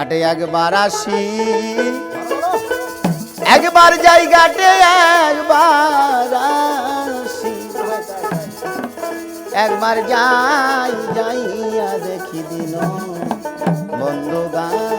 ঘাটে একবার আসি। একবার যাই ঘাটে একবার একবার যাই যাইয়া দেখি দিল বন্ধু গান।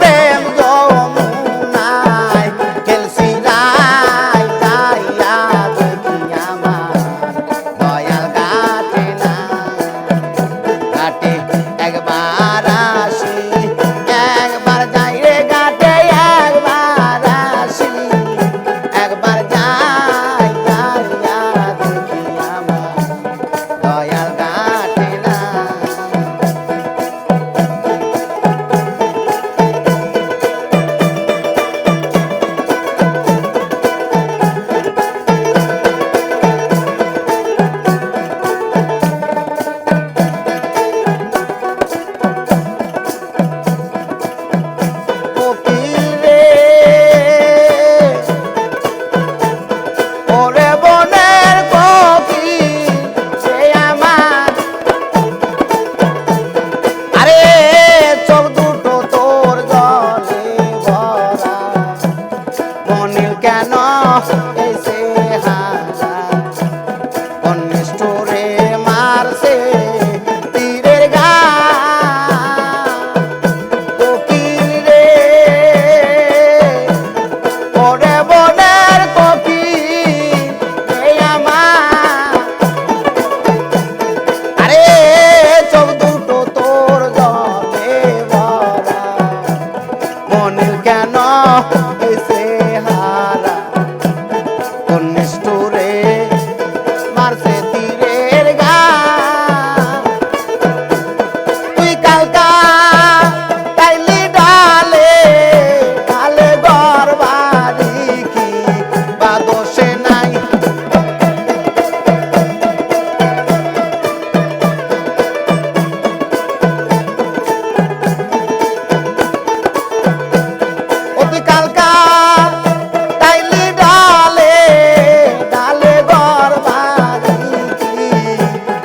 saber. এসে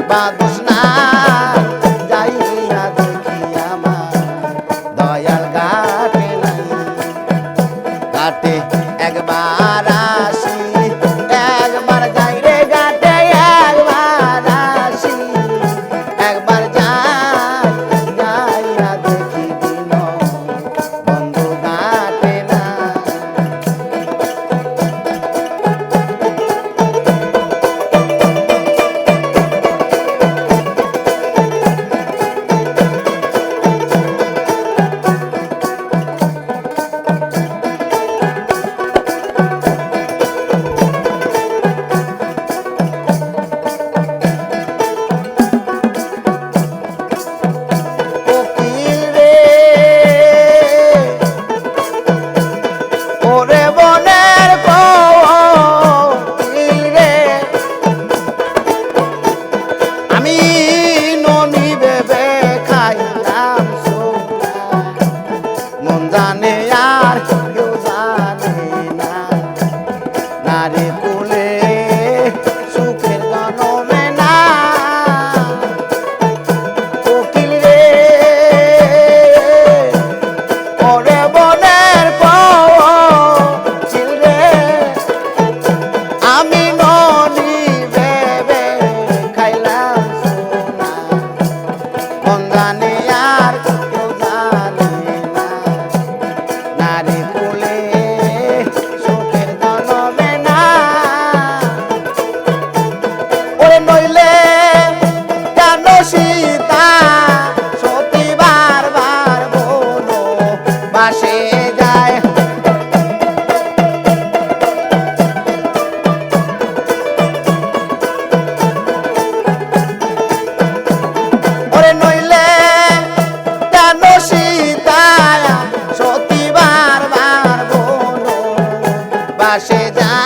বাঁধস না। বাসে যায়। ওরে নইলে কেন সীতা সতী বারবার বলো বাসে যায়।